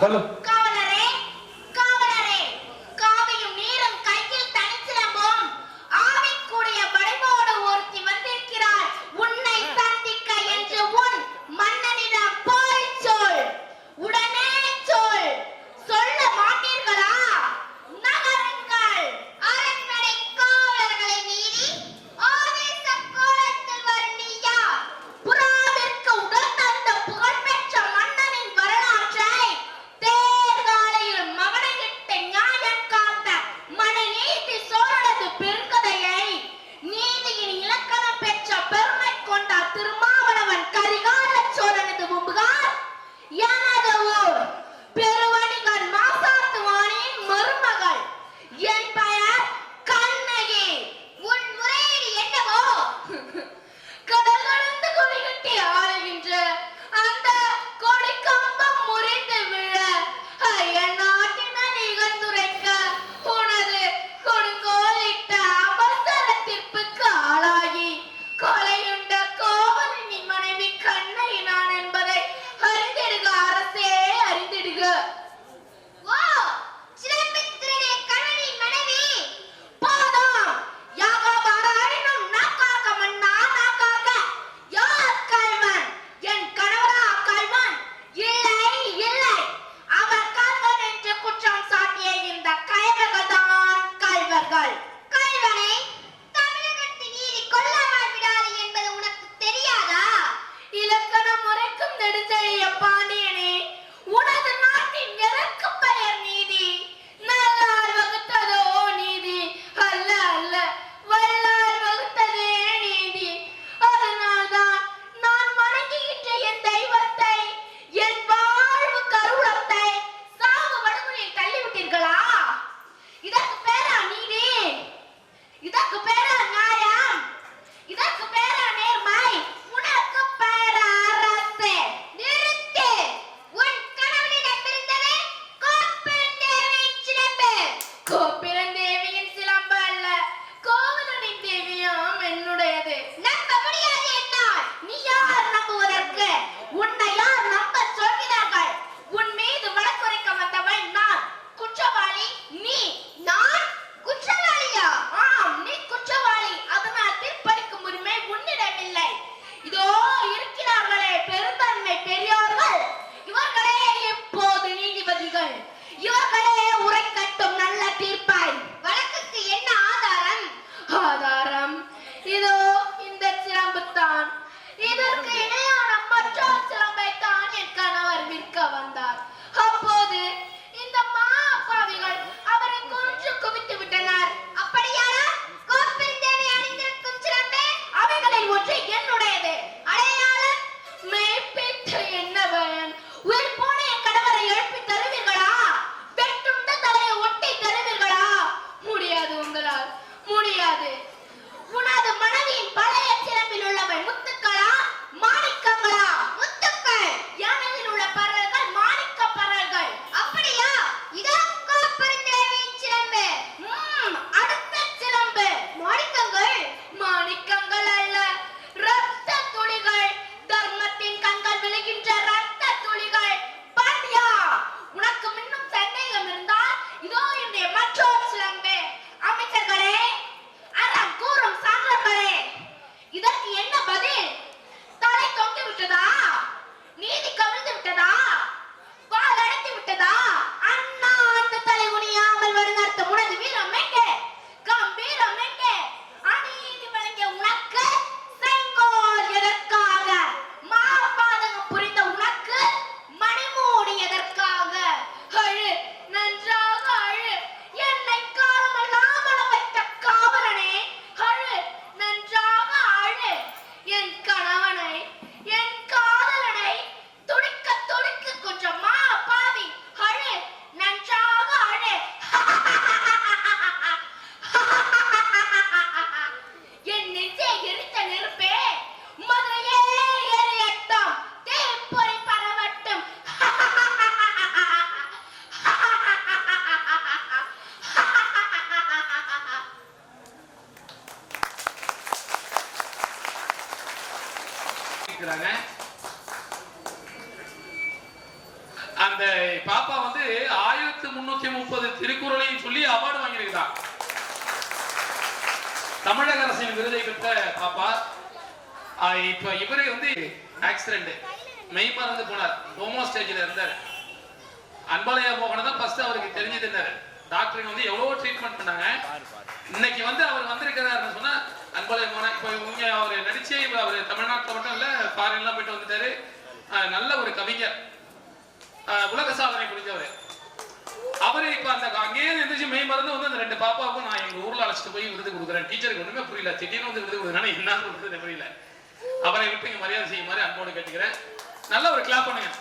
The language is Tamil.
சொல்லு இருக்கிறாங்க அந்த பாப்பா வந்து ஆயிரத்தி முன்னூத்தி முப்பது திருக்குறளையும் சொல்லி அவார்டு வாங்கியிருக்கிறார் தமிழக அரசின் விருதை பெற்ற பாப்பா இப்ப இவரே வந்து ஆக்சிடென்ட் மெய் மறந்து போனார். ஹோமோ ஸ்டேஜ்ல இருந்தார். அன்பாலயா மோகன தான் ஃபர்ஸ்ட் அவருக்கு தெரிஞ்சது இருந்தாரு டாக்டருங்க வந்து எவ்வளவோ ட்ரீட்மெண்ட் பண்ணாங்க. இன்னைக்கு வந்து அவர் வந்திருக்கிறாருன்னு சொன்னா அன்பாலயா போனேன் இப்போ இவங்க அவர் நடிச்சு அவர் தமிழ்நாட்டில் மட்டும் இல்லை ஃபாரின்லாம் போயிட்டு வந்துட்டாரு. நல்ல ஒரு கவிஞர். உலக சாதனை புரிஞ்சவர். அவரு இப்ப அந்த அங்கேயே இருந்துச்சு மெய் மறந்து வந்து அந்த ரெண்டு பாப்பாவுக்கும் நான் எங்க ஊர்ல அழைச்சிட்டு போய் விருது கொடுக்குறேன். டீச்சருக்கு ஒண்ணுமே புரியல. திடீர்னு வந்து விருது கொடுக்குறேன் என்ன சொல்றது புரியல அவரை விட்டு இங்க மரியாதை செய்யுமாறு அன்போடு கேட்டுக்கிறேன். நல்ல ஒரு கிளாப் பண்ணுங்க.